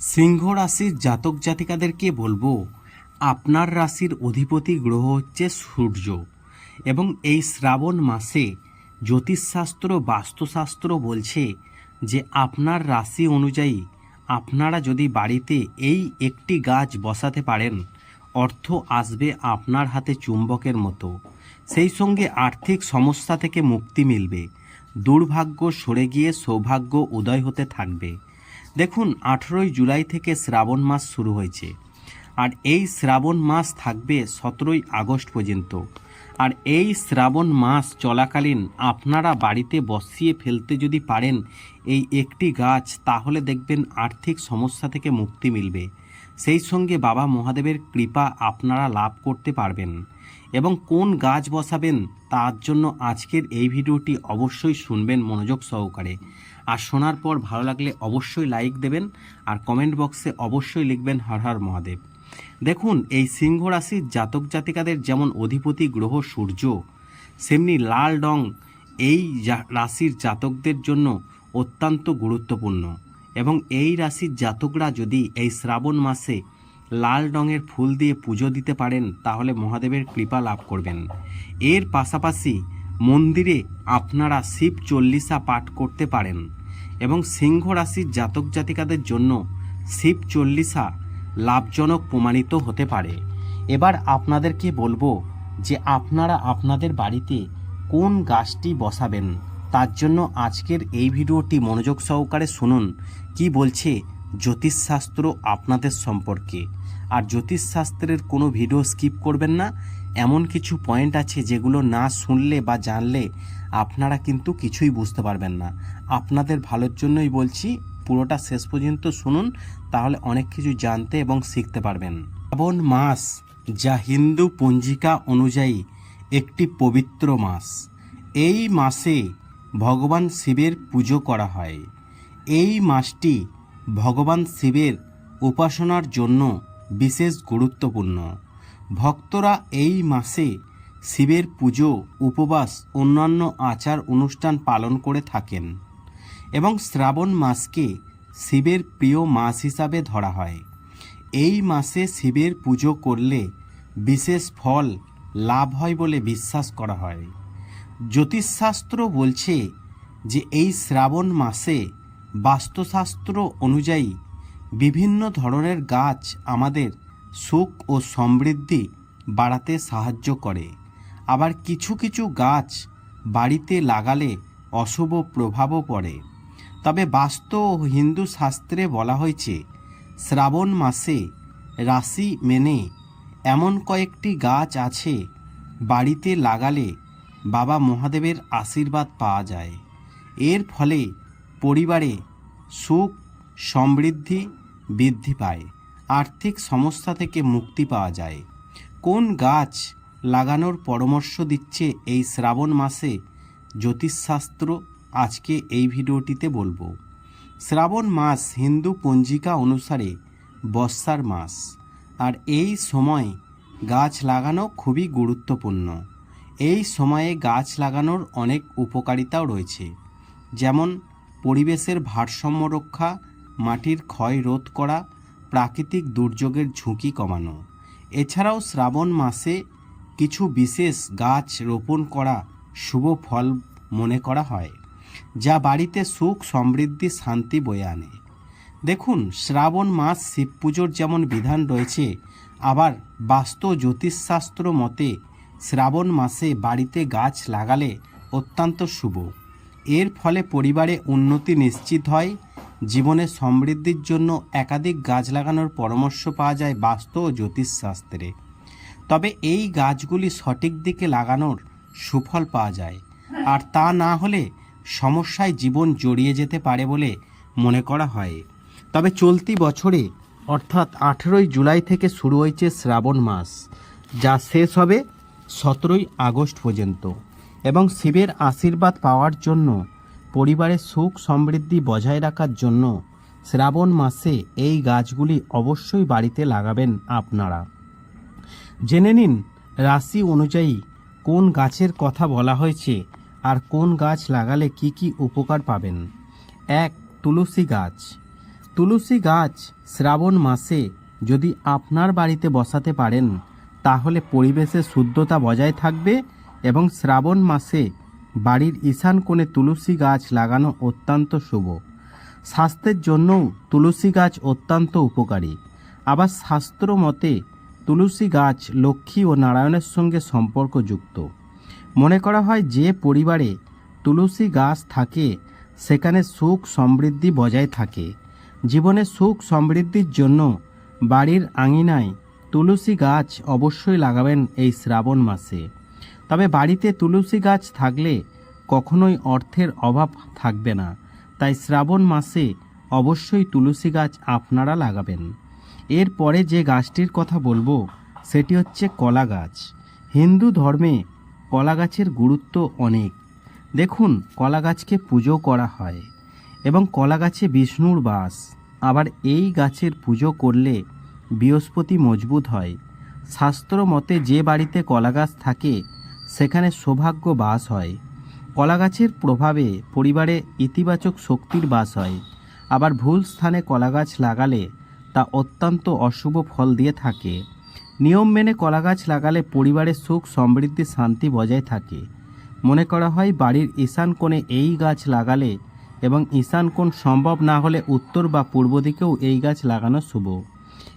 সিংহ রাশির জাতক জাতিকাদেরকে বলব, আপনার রাশির অধিপতি গ্রহ হচ্ছে সূর্য এবং এই শ্রাবণ মাসে জ্যোতিষশাস্ত্র, বাস্তুশাস্ত্র বলছে যে আপনার রাশি অনুযায়ী আপনারা যদি বাড়িতে এই একটি গাছ বসাতে পারেন, অর্থ আসবে আপনার হাতে চুম্বকের মতো। সেই সঙ্গে আর্থিক সমস্যা থেকে মুক্তি মিলবে, দুর্ভাগ্য সরে গিয়ে সৌভাগ্য উদয় হতে থাকবে। দেখুন, আঠেরোই জুলাই থেকে শ্রাবণ মাস শুরু হয়েছে। আর এই শ্রাবণ মাস থাকবে সতেরোই আগস্ট পর্যন্ত। আর এই শ্রাবণ মাস চলাকালীন আপনারা বাড়িতে বসিয়ে ফেলতে যদি পারেন এই একটি গাছ, তাহলে দেখবেন আর্থিক সমস্যা থেকে মুক্তি মিলবে। সেই সঙ্গে বাবা মহাদেবের কৃপা আপনারা লাভ করতে পারবেন। এবং কোন গাছ বসাবেন, তার জন্য আজকের এই ভিডিওটি অবশ্যই শুনবেন মনোযোগ সহকারে। আর শোনার পর ভালো লাগলে অবশ্যই লাইক দেবেন আর কমেন্ট বক্সে অবশ্যই লিখবেন হর হর মহাদেব। দেখুন, এই সিংহ রাশির জাতক জাতিকাদের যেমন অধিপতি, গ্রহ, সূর্য, সেমনি লাল রং এই রাশির জাতকদের জন্য অত্যন্ত গুরুত্বপূর্ণ। এবং এই রাশির জাতকরা যদি এই শ্রাবণ মাসে লাল রঙের ফুল দিয়ে পুজো দিতে পারেন, তাহলে মহাদেবের কৃপা লাভ করবেন। এর পাশাপাশি মন্দিরে আপনারা শিব চল্লিশা পাঠ করতে পারেন এবং সিংহ রাশির জাতক জাতিকাদের জন্য শিব চল্লিশা লাভজনক প্রমাণিত হতে পারে। এবার আপনাদেরকে বলব যে আপনারা আপনাদের বাড়িতে কোন গাছটি বসাবেন, তার জন্য আজকের এই ভিডিওটি মনোযোগ সহকারে শুনুন, কি বলছে জ্যোতিষশাস্ত্র আপনাদের সম্পর্কে। আর জ্যোতিষশাস্ত্রের কোনো ভিডিও স্কিপ করবেন না এমন কিছু পয়েন্ট আছে যেগুলো না শুনলে বা জানলে আপনারা কিন্তু কিছুই বুঝতে পারবেন না। আপনাদের ভালোর জন্যই বলছি, পুরোটা শেষ পর্যন্ত শুনুন, তাহলে অনেক কিছু জানতে এবং শিখতে পারবেন। শ্রাবণ মাস, যা হিন্দু পঞ্জিকা অনুযায়ী একটি পবিত্র মাস। এই মাসে ভগবান শিবের পুজো করা হয়। এই মাসটি ভগবান শিবের উপাসনার জন্য বিশেষ গুরুত্বপূর্ণ। ভক্তরা এই মাসে শিবের পুজো, উপবাস, অন্যান্য আচার অনুষ্ঠান পালন করে থাকেন এবং শ্রাবণ মাসকে শিবের প্রিয় মাস হিসাবে ধরা হয়। এই মাসে শিবের পুজো করলে বিশেষ ফল লাভ হয় বলে বিশ্বাস করা হয়। জ্যোতিষশাস্ত্র বলছে যে এই শ্রাবণ মাসে বাস্তুশাস্ত্র অনুযায়ী বিভিন্ন ধরনের গাছ আমাদের সুখ ও সমৃদ্ধি বাড়াতে সাহায্য করে। আবার কিছু কিছু গাছ বাড়িতে লাগালে অশুভ প্রভাবও পড়ে। তবে বাস্তু ও হিন্দু শাস্ত্রে বলা হয়েছে, শ্রাবণ মাসে রাশি মেনে এমন কয়েকটি গাছ আছে বাড়িতে লাগালে বাবা মহাদেবের আশীর্বাদ পাওয়া যায়। এর ফলে পরিবারে সুখ, সমৃদ্ধি বৃদ্ধি পায়। আর্থিক সমস্যা থেকে মুক্তি পাওয়া যায়। কোন গাছ লাগানোর পরামর্শ দিচ্ছে এই শ্রাবণ মাসে? জ্যোতিষশাস্ত্র আজকে এই ভিডিওটিতে বলব। শ্রাবণ মাস হিন্দু পঞ্জিকা অনুসারে বর্ষার মাস। আর এই সময় গাছ লাগানো খুবই গুরুত্বপূর্ণ। এই সময়ে গাছ লাগানোর অনেক উপকারিতাও রয়েছে। যেমন পরিবেশের ভারসাম্য রক্ষা, মাটির ক্ষয় রোধ করা প্রাকৃতিক দুর্যোগের ঝুঁকি কমানো। এছাড়াও শ্রাবণ মাসে কিছু বিশেষ গাছ রোপণ করা শুভ ফল মনে করা হয়, যা বাড়িতে সুখ, সমৃদ্ধি, শান্তি বয়ে আনে। দেখুন, শ্রাবণ মাস শিব পুজোর যেমন বিধান রয়েছে, আবার বাস্তু জ্যোতিষশাস্ত্র মতে শ্রাবণ মাসে বাড়িতে গাছ লাগালে অত্যন্ত শুভ। এর ফলে পরিবারে উন্নতি নিশ্চিত হয়, জীবনে সমৃদ্ধির জন্য একাধিক গাছ লাগানোর পরামর্শ পাওয়া যায় বাস্তু ও জ্যোতিষশাস্ত্রে। তবে এই গাছগুলি সঠিক দিকে লাগানোর সুফল পাওয়া যায়। আর তা না হলে সমস্যায় জীবন জড়িয়ে যেতে পারে বলে মনে করা হয়। তবে চলতি বছরে, অর্থাৎ আঠেরোই জুলাই থেকে শুরু হয়েছে শ্রাবণ মাস, যা শেষ হবে সতেরোই আগস্ট পর্যন্ত। এবং শিবের আশীর্বাদ পাওয়ার জন্য পরিবারের সুখ সমৃদ্ধি বজায় রাখার জন্য শ্রাবণ মাসে এই গাছগুলি অবশ্যই বাড়িতে লাগাবেন আপনারা। জেনে নিন রাশি অনুযায়ী কোন গাছের কথা বলা হয়েছে আর কোন গাছ লাগালে কি কি উপকার পাবেন। এক, তুলসী গাছ। তুলসী গাছ শ্রাবণ মাসে যদি আপনার বাড়িতে বসাতে পারেন, তাহলে পরিবেশের শুদ্ধতা বজায় থাকবে এবং শ্রাবণ মাসে বাড়ির ঈশান কোণে তুলসী গাছ লাগানো অত্যন্ত শুভ। স্বাস্থ্যের জন্যও তুলসী গাছ অত্যন্ত উপকারী। আবার শাস্ত্র মতে, তুলসী গাছ লক্ষ্মী ও নারায়ণের সঙ্গে সম্পর্কযুক্ত। মনে করা হয় যে পরিবারে তুলসী গাছ থাকে, সেখানে সুখ সমৃদ্ধি বজায় থাকে। জীবনে সুখ সমৃদ্ধির জন্য বাড়ির আঙিনায় তুলসী গাছ অবশ্যই লাগাবেন এই শ্রাবণ মাসে। তবে বাড়িতে তুলসী গাছ থাকলে কখনোই অর্থের অভাব থাকবে না। তাই শ্রাবণ মাসে অবশ্যই তুলসী গাছ আপনারা লাগাবেন। এরপরে যে গাছটির কথা বলব, সেটি হচ্ছে কলা গাছ। হিন্দু ধর্মে কলা গাছের গুরুত্ব অনেক। দেখুন, কলা গাছকে পুজো করা হয় এবং কলা গাছে বিষ্ণুর বাস। আবার এই গাছের পুজো করলে বৃহস্পতি মজবুত হয়। শাস্ত্র মতে যে বাড়িতে কলা গাছ থাকে সেখানে সৌভাগ্য বাস হয়। কলা গাছের প্রভাবে পরিবারে ইতিবাচক শক্তির বাস হয়। আবার ভুল স্থানে কলা গাছ লাগালে তা অত্যন্ত অশুভ ফল দিয়ে থাকে। নিয়ম মেনে কলা গাছ লাগালে পরিবারে সুখ, সমৃদ্ধি, শান্তি বজায় থাকে। মনে করা হয় বাড়ির ঈশান কোণে এই গাছ লাগালে এবং ঈশান কোণ সম্ভব না হলে উত্তর বা পূর্ব দিকেও এই গাছ লাগানো শুভ।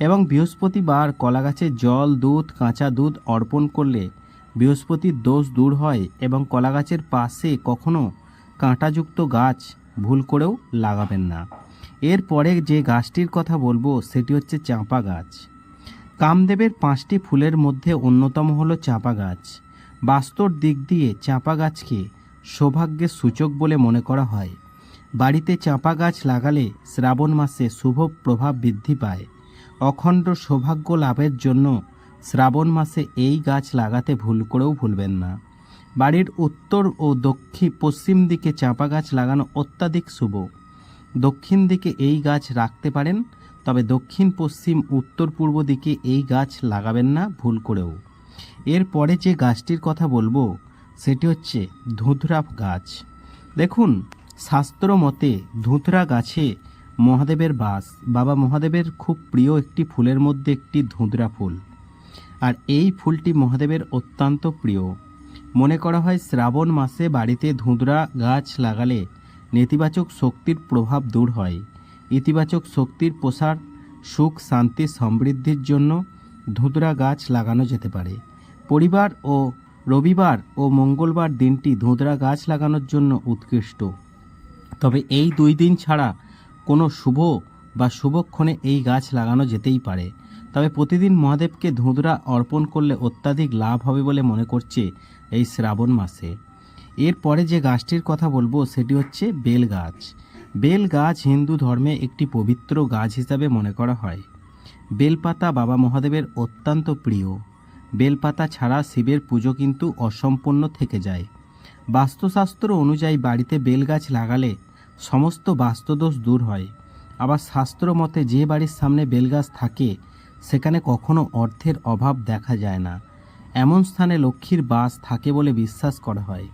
এবং বৃহস্পতিবার কলা গাছে জল, দুধ, কাঁচা দুধ অর্পণ করলে বৃহস্পতির দোষ দূর হয় এবং কলা গাছের পাশে কখনো কাঁটাযুক্ত গাছ ভুল করেও লাগাবেন না। এরপরে যে গাছটির কথা বলব, সেটি হচ্ছে চাঁপা গাছ। কামদেবের পাঁচটি ফুলের মধ্যে অন্যতম হলো চাঁপা গাছ। বাস্তর দিক দিয়ে চাঁপা গাছকে সৌভাগ্যের সূচক বলে মনে করা হয়। বাড়িতে চাঁপা গাছ লাগালে শ্রাবণ মাসে শুভ প্রভাব বৃদ্ধি পায়। অখণ্ড সৌভাগ্য লাভের জন্য শ্রাবণ মাসে এই গাছ লাগাতে ভুল করেও ভুলবেন না। বাড়ির উত্তর ও দক্ষিণ পশ্চিম দিকে চাঁপা গাছ লাগানো অত্যাধিক শুভ। দক্ষিণ দিকে এই গাছ রাখতে পারেন, তবে দক্ষিণ, পশ্চিম, উত্তর, পূর্ব দিকে এই গাছ লাগাবেন না ভুল করেও। এরপরে যে গাছটির কথা বলব, সেটি হচ্ছে ধুতরা গাছ। দেখুন, শাস্ত্র মতে ধুতরা গাছে মহাদেবের বাস। বাবা মহাদেবের খুব প্রিয় একটি ফুলের মধ্যে একটি ধুতরা ফুল। আর এই ফুলটি মহাদেবের অত্যন্ত প্রিয়। মনে করা হয় শ্রাবণ মাসে বাড়িতে ধুঁদরা গাছ লাগালে নেতিবাচক শক্তির প্রভাব দূর হয়। ইতিবাচক শক্তির প্রসার, সুখ, শান্তি, সমৃদ্ধির জন্য ধুঁদরা গাছ লাগানো যেতে পারে। পরিবার ও রবিবার ও মঙ্গলবার দিনটি ধুঁদরা গাছ লাগানোর জন্য উৎকৃষ্ট। তবে এই দুই দিন ছাড়া কোনো শুভ বা শুভক্ষণে এই গাছ লাগানো যেতেই পারে। তবে প্রতিদিন মহাদেবকে ধুঁদরা অর্পণ করলে অত্যাধিক লাভ হবে বলে মনে করছে এই শ্রাবণ মাসে। এরপরে যে গাছটির কথা বলব, সেটি হচ্ছে বেল গাছ। বেল গাছ হিন্দু ধর্মে একটি পবিত্র গাছ হিসাবে মনে করা হয়। বেলপাতা বাবা মহাদেবের অত্যন্ত প্রিয়। বেলপাতা ছাড়া শিবের পুজো কিন্তু অসম্পূর্ণ থেকে যায়। বাস্তুশাস্ত্র অনুযায়ী বাড়িতে বেল গাছ লাগালে সমস্ত বাস্তুদোষ দূর হয়। আবার শাস্ত্র মতে যে বাড়ির সামনে বেলগাছ থাকে সেখানে কখনো অর্থের অভাব দেখা যায় না। এমন স্থানে লক্ষ্মীর বাস থাকে বলে বিশ্বাস করা হয়।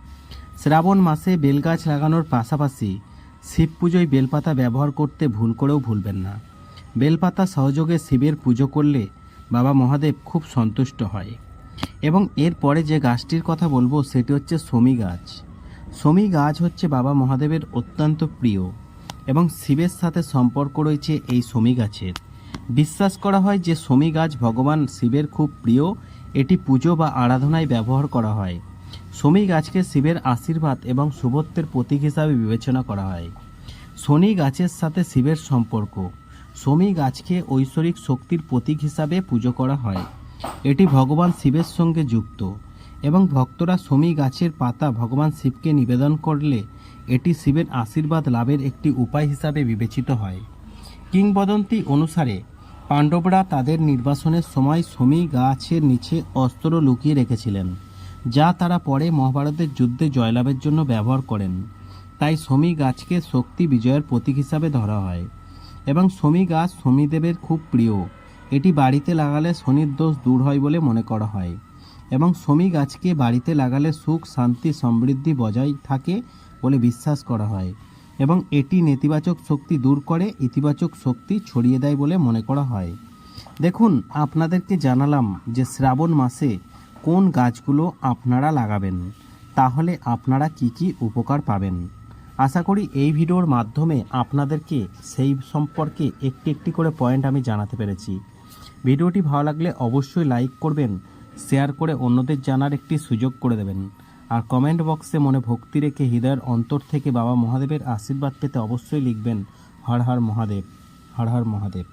শ্রাবণ মাসে বেলগাছ লাগানোর পাশাপাশি শিব পুজোয় বেলপাতা ব্যবহার করতে ভুল করেও ভুলবেন না। বেলপাতা সহযোগে শিবের পুজো করলে বাবা মহাদেব খুব সন্তুষ্ট হয়। এবং এরপরে যে গাছটির কথা বলব, সেটি হচ্ছে সমী গাছ। শমী গাছ হচ্ছে বাবা মহাদেবের অত্যন্ত প্রিয় এবং শিবের সাথে সম্পর্ক রয়েছে এই সমী গাছের। বিশ্বাস করা হয় যে শমী গাছ ভগবান শিবের খুব প্রিয়, এটি পুজো বা আরাধনায় ব্যবহার করা হয়। শমী গাছকে শিবের আশীর্বাদ এবং শুভত্বের প্রতীক হিসাবে বিবেচনা করা হয়। শনি গাছের সাথে শিবের সম্পর্ক। শমী গাছকে ঐশ্বরিক শক্তির প্রতীক হিসাবে পুজো করা হয়। এটি ভগবান শিবের সঙ্গে যুক্ত এবং ভক্তরা শমী গাছের পাতা ভগবান শিবকে নিবেদন করলে এটি শিবের আশীর্বাদ লাভের একটি উপায় হিসাবে বিবেচিত হয়। কিংবদন্তি অনুসারে পাণ্ডবরা তাদের নির্বাসনের সময় শমী গাছের নিচে অস্ত্র লুকিয়ে রেখেছিলেন, যা তারা পরে মহাভারতের যুদ্ধে জয়লাভের জন্য ব্যবহার করেন। তাই শমী গাছকে শক্তি বিজয়ের প্রতীক হিসাবে ধরা হয় এবং শমী গাছ শমীদেবের খুব প্রিয়। এটি বাড়িতে লাগালে শনির দোষ দূর হয় বলে মনে করা হয় এবং শমী গাছকে বাড়িতে লাগালে সুখ, শান্তি, সমৃদ্ধি বজায় থাকে বলে বিশ্বাস করা হয়। এবং এটি নেতিবাচক শক্তি দূর করে, ইতিবাচক শক্তি ছড়িয়ে দেয় বলে মনে করা হয়। দেখুন, আপনাদেরকে জানালাম যে শ্রাবণ মাসে কোন গাছগুলো আপনারা লাগাবেন, তাহলে আপনারা কি কি উপকার পাবেন। আশা করি এই ভিডিওর মাধ্যমে আপনাদেরকে সেই সম্পর্কে একটি একটি করে পয়েন্ট আমি জানাতে পেরেছি। ভিডিওটি ভালো লাগলে অবশ্যই লাইক করবেন, শেয়ার করে অন্যদের জানার একটি সুযোগ করে দেবেন। আর কমেন্ট বক্সে মনে ভক্তি রেখে হৃদয়ের অন্তর থেকে বাবা মহাদেবের আশীর্বাদ পেতে অবশ্যই লিখবেন, হর হর মহাদেব, হর হর মহাদেব।